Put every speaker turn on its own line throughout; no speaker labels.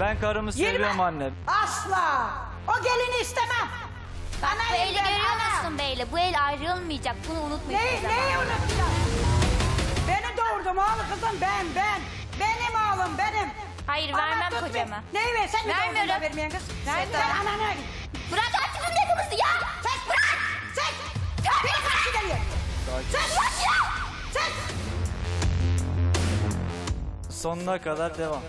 Ben karımı
Yirmi-
seviyorum anne.
Asla. O gelini istemem. Bana
Bu eli
ben
görüyor
ana.
musun Beyle? Bu el ayrılmayacak. Bunu unutmayın.
Ne, neyi unutacağım? Beni doğurdum oğlu kızım ben ben. Benim oğlum benim.
Hayır, vermem
tut
kocama.
bir- Neyi ver sen mi doğurdun da
Vermiyorum.
vermeyen kız?
Vermiyorum.
Sen anana git.
Bırak artık bunu dediğimizi ya.
Sen bırak. Sen. Bir karşı geliyor. Sen. Sen.
Sonuna kadar devam.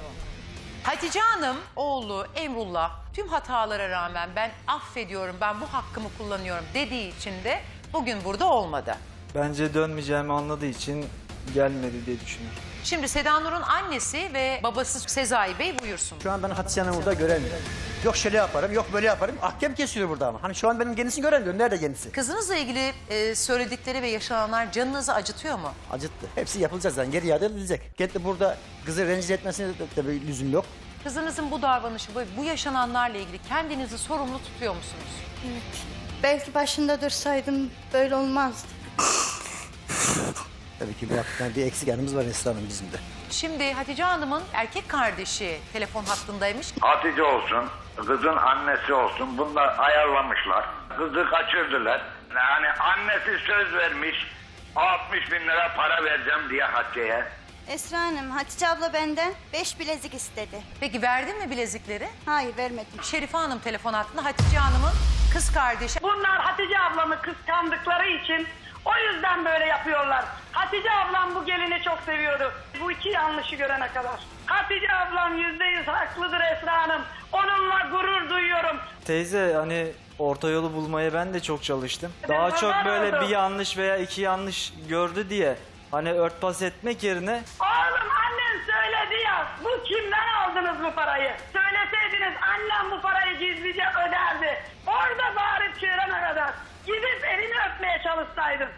Hatice Hanım oğlu Emrullah tüm hatalara rağmen ben affediyorum ben bu hakkımı kullanıyorum dediği için de bugün burada olmadı.
Bence dönmeyeceğimi anladığı için gelmedi diye düşünüyorum.
Şimdi Seda Nur'un annesi ve babası Sezai Bey buyursun.
Şu an ben Hatice Hanım'ı burada göremiyorum. Yok şöyle yaparım, yok böyle yaparım. Ahkem kesiyor burada ama. Hani şu an benim kendisini göremiyorum. Nerede kendisi?
Kızınızla ilgili e, söyledikleri ve yaşananlar canınızı acıtıyor mu?
Acıttı. Hepsi yapılacak zaten. Geri iade edilecek. Kendi burada kızı rencide etmesine de, de bir lüzum yok.
Kızınızın bu davranışı, bu, bu yaşananlarla ilgili kendinizi sorumlu tutuyor musunuz?
Belki başında dursaydım böyle olmazdı.
Tabii ki bir, yani bir eksik yanımız var Esra Hanım bizim de.
Şimdi Hatice Hanım'ın erkek kardeşi telefon hattındaymış.
Hatice olsun, kızın annesi olsun bunlar ayarlamışlar. Kızı kaçırdılar. Yani annesi söz vermiş 60 bin lira para vereceğim diye Hatice'ye.
Esra Hanım, Hatice abla benden beş bilezik istedi.
Peki verdin mi bilezikleri?
Hayır vermedim.
Şerife Hanım telefon hattında Hatice Hanım'ın kız kardeşi.
Bunlar Hatice ablamı kıskandıkları için o yüzden böyle yapıyorlar. Hatice ablam bu gelini çok seviyordu. Bu iki yanlışı görene kadar. Hatice ablam yüzde yüz haklıdır Esra Hanım. Onunla gurur duyuyorum.
Teyze hani orta yolu bulmaya ben de çok çalıştım. Daha
Ben
çok böyle
oldu.
bir yanlış veya iki yanlış gördü diye hani örtbas etmek yerine
Oğlum annen söyledi ya. Bu kimden aldınız bu parayı? Söyleseydiniz annem bu parayı gizlice öderdi. Orada bağırıp çığırana kadar. Gidip elini öpmeye çalışsaydın.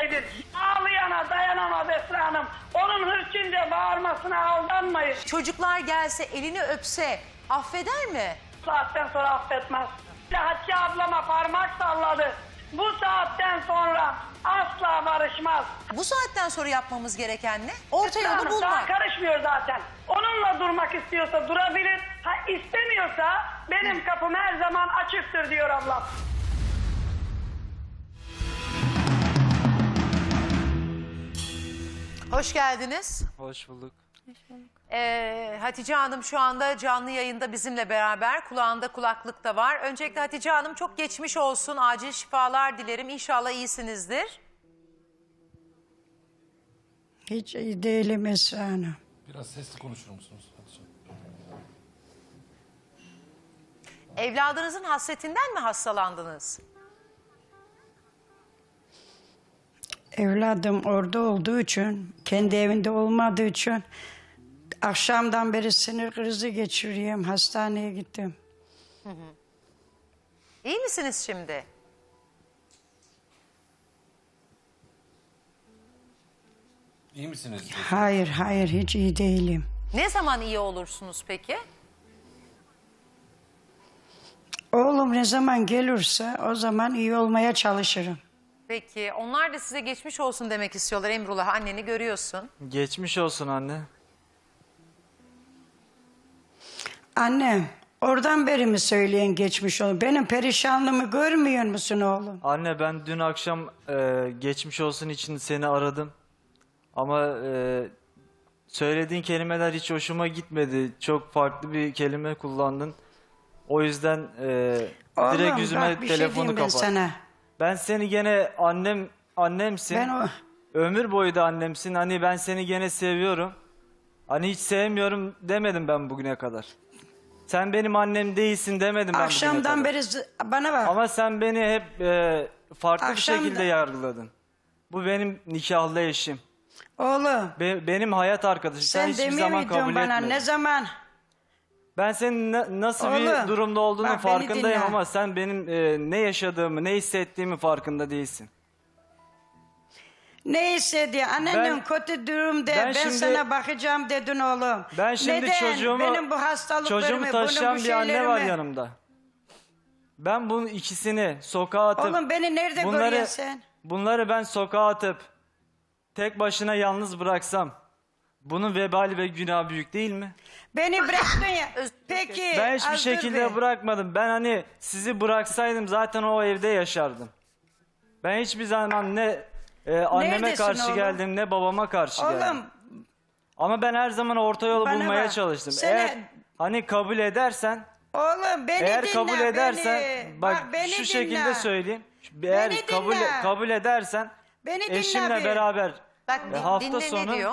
Deseydin. Ağlayana dayanamaz Esra Hanım. Onun hırçınca bağırmasına aldanmayın.
Çocuklar gelse elini öpse affeder mi?
Bu saatten sonra affetmez. Hatice ablama parmak salladı. Bu saatten sonra asla barışmaz.
Bu saatten sonra yapmamız gereken ne? Orta
Esra
yolu
Hanım Daha
bulmak.
karışmıyor zaten. Onunla durmak istiyorsa durabilir. Ha istemiyorsa benim kapım her zaman açıktır diyor ablam.
Hoş geldiniz.
hoş bulduk.
Ee, Hatice Hanım şu anda canlı yayında bizimle beraber. Kulağında kulaklık da var. Öncelikle Hatice Hanım çok geçmiş olsun. Acil şifalar dilerim. İnşallah iyisinizdir.
Hiç iyi değilim Esra Hanım.
Biraz sesli konuşur musunuz? Hatice?
Evladınızın hasretinden mi hastalandınız?
Evladım orada olduğu için, kendi evinde olmadığı için akşamdan beri sinir krizi geçiriyorum. Hastaneye gittim.
İyi misiniz şimdi?
İyi misiniz?
Hayır, hayır hiç iyi değilim.
Ne zaman iyi olursunuz peki?
Oğlum ne zaman gelirse o zaman iyi olmaya çalışırım.
Peki onlar da size geçmiş olsun demek istiyorlar Emrullah. Anneni görüyorsun.
Geçmiş olsun anne.
Annem, oradan beri mi söyleyen geçmiş olun? Benim perişanlığımı görmüyor musun oğlum?
Anne ben dün akşam e, geçmiş olsun için seni aradım. Ama e, söylediğin kelimeler hiç hoşuma gitmedi. Çok farklı bir kelime kullandın. O yüzden e,
Oğlum
direkt yüzüme
bak bir şey
telefonu
diyeyim ben
kapat.
sana.
Ben seni gene annem annemsin.
Ben o...
Ömür boyu da annemsin. Hani ben seni gene seviyorum. Hani hiç sevmiyorum demedim ben bugüne kadar. Sen benim annem değilsin demedim ben
Akşamdan
kadar.
beri bana bak.
Ama sen beni hep e, farklı
Akşam
bir şekilde
da-
yargıladın. Bu benim nikahlı eşim.
Oğlum
Be- benim hayat arkadaşım. Sen,
sen
hiçbir
demiyor
zaman
muydun
kabul
bana
etmedin.
ne zaman?
Ben senin na- nasıl
Oğlum,
bir durumda olduğunun
bak beni
farkındayım
dinle.
ama sen benim e, ne yaşadığımı, ne hissettiğimi farkında değilsin.
Ne istedi? Annenin kötü durumda.
ben
Ben,
şimdi-
sana bakacağım dedin oğlum.
Ben şimdi
Neden?
çocuğumu
Benim bu hastalıklarımı,
çocuğumu taşıyan
bunun bu
bir anne var
şeylerimi-
yanımda. Ben bunun ikisini sokağa atıp
Oğlum beni nerede
bunları,
görüyorsun sen?
Bunları ben sokağa atıp tek başına yalnız bıraksam Bunun vebali ve günahı büyük değil mi?
Beni bıraktın ya. Peki.
Ben hiçbir şekilde
be.
bırakmadım. Ben hani sizi bıraksaydım zaten o evde yaşardım. Ben hiçbir zaman ne e, anneme
Neredesin
karşı
oğlum?
geldim ne babama karşı geldim.
Oğlum
Ama ben her zaman orta yolu
Bana
bulmaya
bak,
çalıştım.
seni-
Eğer hani kabul edersen,
Oğlum beni
eğer
dinle
kabul
beni.
edersen bak,
beni
şu
dinle.
şekilde söyleyeyim. Eğer
Beni
kabul
dinle.
kabul edersen
Beni dinle
eşimle
bir.
beraber
Bak
e,
din-
hafta
dinle
sonu
ne diyor?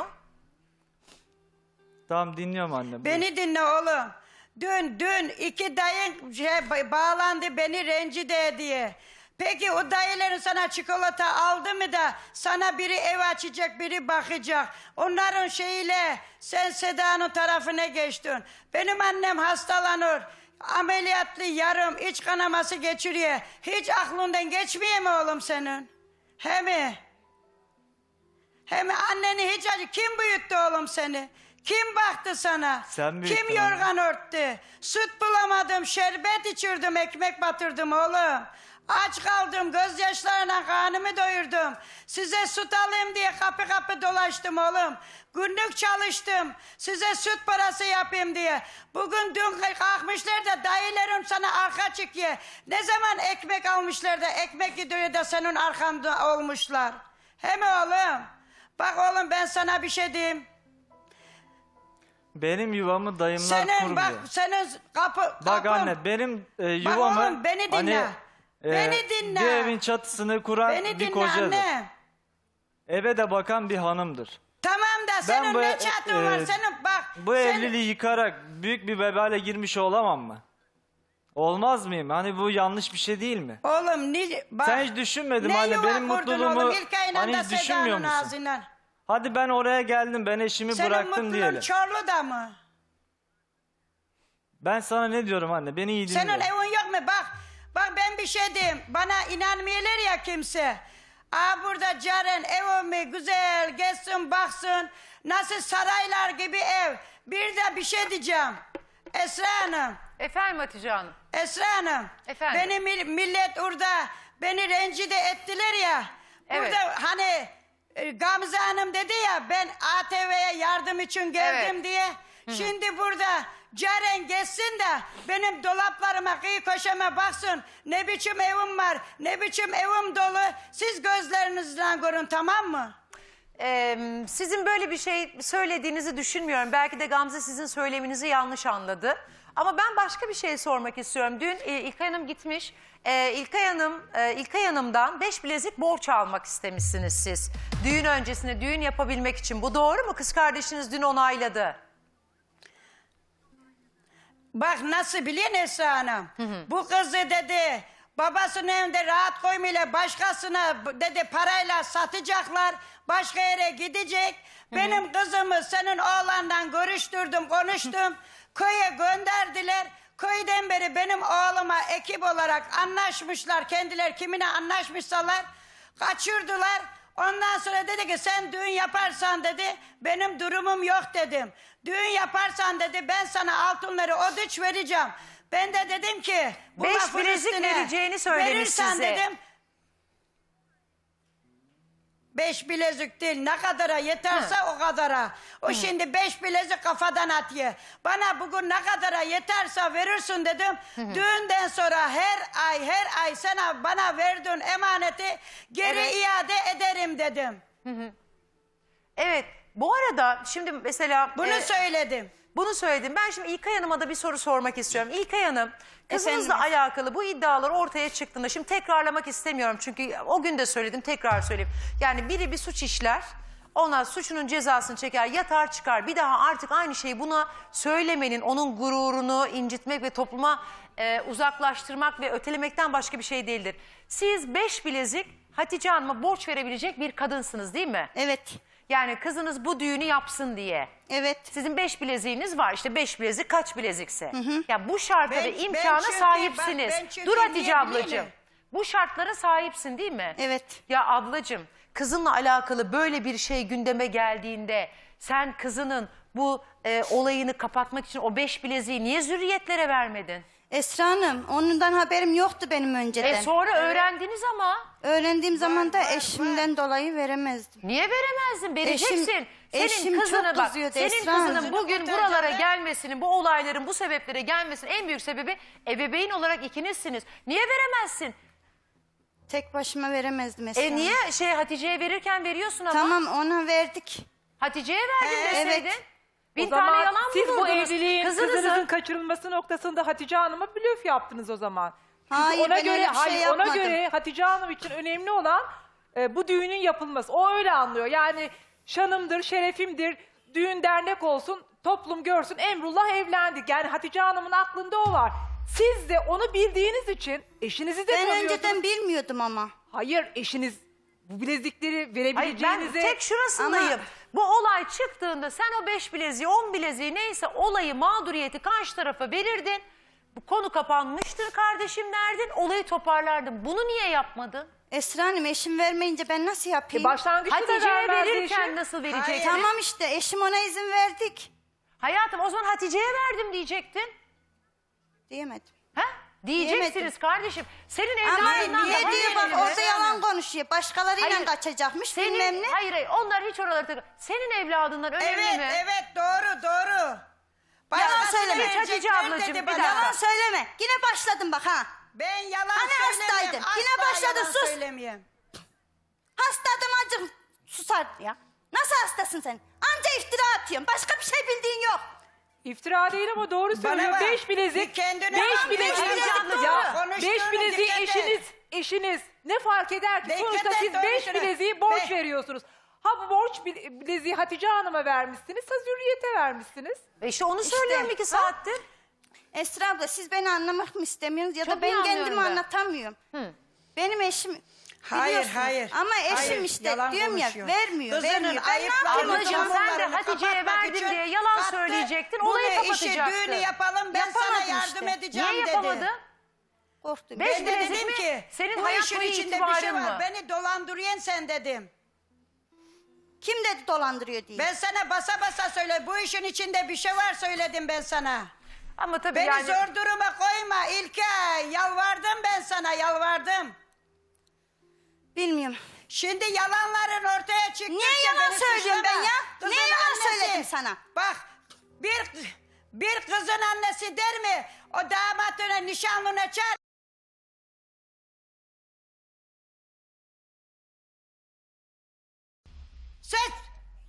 Tamam dinliyorum anne. buyur.
Beni dinle oğlum. Dün dün iki dayın şey, ba- bağlandı beni rencide diye. Peki o dayıların sana çikolata aldı mı da sana biri ev açacak biri bakacak. Onların şeyiyle sen Seda'nın tarafına geçtin. Benim annem hastalanır. Ameliyatlı yarım iç kanaması geçiriyor. Hiç aklından geçmiyor mu oğlum senin? He mi? Hem anneni hiç acı. Kim büyüttü oğlum seni? Kim baktı sana?
Sen büyüttün
Kim
anne.
yorgan örttü? Süt bulamadım, şerbet içirdim, ekmek batırdım oğlum. Aç kaldım, gözyaşlarına karnımı doyurdum. Size süt alayım diye kapı kapı dolaştım oğlum. Günlük çalıştım, size süt parası yapayım diye. Bugün dün kalkmışlar da dayılarım sana arka çıkıyor. Ne zaman ekmek almışlar da ekmek gidiyor da senin arkanda olmuşlar. He mi oğlum? Bak oğlum ben sana bir şey diyeyim.
Benim yuvamı dayımlar
Senin
kurmuyor.
bak senin kapı
Bak
kapın-
anne benim e, yuvamı
oğlum, beni dinle.
hani,
Beni dinle.
Bir evin çatısını kuran
Beni
bir
dinle
kocadır.
anne.
Eve de bakan bir hanımdır.
Tamam da senin
bu-
ne çatın var
e,
senin bak.
Bu
sen-
evliliği yıkarak büyük bir vebale girmiş olamam mı? Olmaz mıyım? Hani bu yanlış bir şey değil mi?
Oğlum ne bak.
Sen hiç anne?
yuva
Benim mutluluğumu
oğlum?
Hani hiç düşünmüyor musun?
ağzından.
Hadi ben oraya geldim. Ben eşimi
Senin
bıraktım
mutluluğun
diyelim.
Çorlu da mı?
Ben sana ne diyorum anne? Beni iyi dinle.
Senin evin yok mu? Bak, bak ben bir şey diyeyim. Bana inanmıyorlar ya kimse. Aa burada Caren evimi güzel gezsin baksın. Nasıl saraylar gibi ev. Bir de bir şey diyeceğim. Esra Hanım.
Efendim Hatice Hanım.
Esra Hanım.
Efendim?
Beni mil- millet orada beni rencide ettiler ya.
Evet.
Burada hani e, Gamze Hanım dedi ya ben ATV'ye yardım için geldim
Evet.
diye. Şimdi burada Ceren geçsin de benim dolaplarıma kıyı köşeme baksın. Ne biçim evim var, ne biçim evim dolu. Siz gözlerinizden görün tamam mı?
Ee, sizin böyle bir şey söylediğinizi düşünmüyorum. Belki de Gamze sizin söyleminizi yanlış anladı. Ama ben başka bir şey sormak istiyorum. Dün e, İlkay Hanım gitmiş. E, İlkay Hanım, e, İlkay Hanım'dan beş bilezik borç almak istemişsiniz siz. Düğün öncesinde düğün yapabilmek için. Bu doğru mu? Kız kardeşiniz dün onayladı.
Bak nasıl biliyor musun Esra Hanım? Bu kızı dedi babasının evinde rahat koymayla başkasına dedi parayla satacaklar. Başka yere gidecek. Benim kızımı senin oğlandan görüştürdüm konuştum. Köye gönderdiler. Köyden beri benim oğluma ekip olarak anlaşmışlar. Kendiler kimine anlaşmışsalar kaçırdılar. Ondan sonra dedi ki sen düğün yaparsan dedi benim durumum yok dedim. Düğün yaparsan dedi ben sana altınları ödünç vereceğim. Ben de dedim ki bu
Beş
lafın
bilezik
üstüne
vereceğini söylemiş
verirsen
size.
dedim Beş bilezik değil ne kadara yeterse o kadara. O şimdi beş bilezik kafadan atıyor. Bana bugün ne kadara yeterse verirsin dedim. Düğünden sonra her ay her ay sana bana verdiğin emaneti geri
Evet.
iade ederim dedim.
Evet. Bu arada şimdi mesela...
Bunu
e,
söyledim.
Bunu söyledim. Ben şimdi İlkay Hanım'a da bir soru sormak istiyorum. İlkay Hanım, kızınızla
Efendim?
alakalı bu iddialar ortaya çıktığında, şimdi tekrarlamak istemiyorum çünkü o gün de söyledim, tekrar söyleyeyim. Yani biri bir suç işler, ondan suçunun cezasını çeker, yatar çıkar. Bir daha artık aynı şeyi buna söylemenin, onun gururunu incitmek ve topluma e, uzaklaştırmak ve ötelemekten başka bir şey değildir. Siz beş bilezik Hatice Hanım'a borç verebilecek bir kadınsınız değil mi?
Evet.
Yani kızınız bu düğünü yapsın diye.
Evet.
Sizin beş bileziğiniz var. İşte beş bilezik kaç bilezikse. Ya bu şarta
Ben-
ve
ben
imkana
çünkü-
sahipsiniz.
ben çünkü
Dur Hatice ablacığım. Bu şartlara sahipsin değil mi?
Evet.
Ya ablacığım kızınla alakalı böyle bir şey gündeme geldiğinde sen kızının bu e, olayını kapatmak için o beş bileziği niye zürriyetlere vermedin?
Esra Hanım ondan haberim yoktu benim önceden.
E sonra öğrendiniz ama.
Öğrendiğim zaman da eşimden dolayı veremezdim.
Niye veremezdin? Vereceksin.
Eşim-
senin
eşim çok
kızını bak.
kızıyordu
Senin
Esra
kızının
Hanım.
bugün
Kurtaracağım
buralara gelmesinin, bu olayların, bu sebeplere gelmesinin en büyük sebebi ebeveyn olarak ikinizsiniz. Niye veremezsin?
Tek başıma veremezdim Esra
E
Hanım.
niye şey Hatice'ye verirken veriyorsun ama?
Tamam ona verdik.
Hatice'ye verdin
He,
deseydin.
evet.
Bin
o
tane
zaman
yalan
siz bu evliliğin
Kızınızı-
kızınızın kaçırılması noktasında Hatice Hanım'a blöf yaptınız o zaman. Çünkü
Hayır,
ona
ben
göre
öyle bir şey
hayır, ona
yapmadım.
göre Hatice Hanım için önemli olan e, bu düğünün yapılması. O öyle anlıyor. Yani şanımdır, şerefimdir. Düğün dernek olsun, toplum görsün. Emrullah evlendik. Yani Hatice Hanım'ın aklında o var. Siz de onu bildiğiniz için eşinizi de
Ben
tanıyorsunuz.
önceden bilmiyordum ama.
Hayır eşiniz bu bilezikleri
Hayır ben
verebileceğinize...
tek şurasındayım.
Ama-
Bu olay çıktığında sen o beş bileziği, on bileziği neyse olayı, mağduriyeti karşı tarafa verirdin. Bu konu kapanmıştır kardeşim derdin, olayı toparlardın. Bunu niye yapmadın?
Esra Hanım eşim vermeyince ben nasıl
E,
yapayım?
başlangıçta da
Hatice'ye
vermezdi
verirken
eşi.
nasıl verecektin?
Tamam işte eşim ona izin verdik.
Hayatım o zaman Hatice'ye verdim diyecektin.
Diyemedim.
Ha? Diyeceksiniz
Diyemedim.
kardeşim. Senin
Ama
evladından
niye
daha
diyor bak orada yalan konuşuyor. Başkalarıyla
Hayır,
kaçacakmış
Senin,
bilmem ne.
Hayır hayır onlar hiç oralarda... Senin evladından önemli
Evet
mi?
evet doğru doğru.
Yalan söyleme.
Hatice
verecekler
ablacığım,
dedi
bir
bana.
dakika.
Yalan söyleme. Yine başladın bak ha.
Ben yalan
Hani
söylemem.
hastaydın?
Asla
Yine başladın,
yalan
sus.
söylemeyeyim.
Hasta adam acık susar ya. Nasıl hastasın sen? Anca iftira atıyorsun. Başka bir şey bildiğin yok.
İftira değil ama doğru söylüyor.
bak,
Beş
bir
bilezik.
kendine
Beş
bak,
bilezik.
beş bilezik doğru.
Ya,
Konuştuğunu
beş bilezik
dikkat et.
eşiniz, eşiniz. Ne fark eder ki?
Dikkat
Sonuçta
et
siz beş
konuştuğunu.
bileziği borç
Beş.
veriyorsunuz. Ha bu borç bil- bileziği Hatice Hanım'a vermişsiniz. Ha Zürriyet'e vermişsiniz.
E İşte onu söylüyorum iki saattir.
Esra abla siz beni anlamak mı istemiyorsunuz ya
Çok
da ben kendimi
ben.
anlatamıyorum. Benim eşim
Hayır
biliyorsunuz.
hayır.
Ama eşim
Hayır,
işte
yalan
diyorum ya
konuşuyor.
vermiyor
Kızının
vermiyor. Ben ne
ayıplarını,
yapayım o
Ablacığım,
zaman?
sen de Hatice'ye
kapatmak
verdim
için
diye yalan
kalktı.
söyleyecektin,
Bunu
olayı
işi
kapatacaktın.
düğünü yapalım ben sana
Yapamadım
yardım
işte.
edeceğim
Niye
dedi.
yapamadı?
Korktum.
Beş
Ben de
bilezik
dedim
mi?
ki
Senin
bu
hayat
işin
boyu
içinde bir şey
itibarın
var.
mı?
Beni dolandırıyorsun sen dedim.
Kim dedi dolandırıyor diye.
Ben sana basa basa söyle bu işin içinde bir şey var söyledim ben sana.
Ama tabii
Beni
yani...
zor duruma koyma İlke. Yalvardım ben sana yalvardım.
Bilmiyorum.
Şimdi yalanların ortaya çıktıkça
Niye yalan söylüyorum ben ya?
Kızın
Niye yalan
annesi-
söyledim sana?
Bak bir bir kızın annesi der mi? O damatına nişanlına çağır. Siz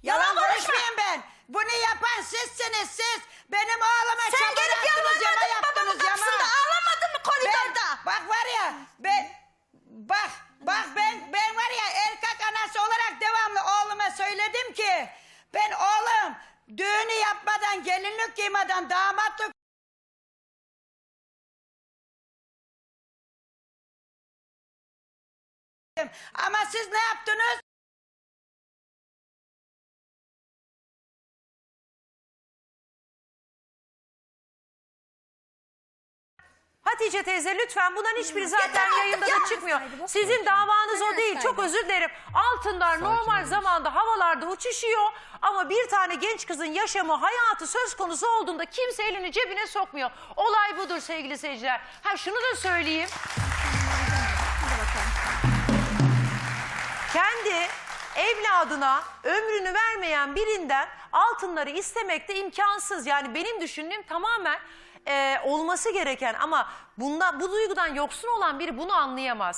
yalan
Yalan konuşma.
konuşmayın ben. Bunu yapan sizsiniz siz. Benim oğluma
Sen
çamur
gelip yalvarmadın
yama.
kapısında ağlamadın mı koridorda?
Ben, bak var ya ben bak bak ben ben var ya erkek anası olarak devamlı oğluma söyledim ki ben oğlum düğünü yapmadan gelinlik giymeden damatlık ama siz ne yaptınız?
Hatice teyze lütfen bundan hiçbiri zaten yayında da çıkmıyor. Sizin davanız o değil. Çok özür dilerim. Altınlar normal zamanda havalarda uçuşuyor ama bir tane genç kızın yaşamı, hayatı söz konusu olduğunda kimse elini cebine sokmuyor. Olay budur sevgili seyirciler. Ha şunu da söyleyeyim. Kendi evladına ömrünü vermeyen birinden altınları istemek de imkansız. Yani benim düşündüğüm tamamen e, olması gereken ama bunda bu duygudan yoksun olan biri bunu anlayamaz.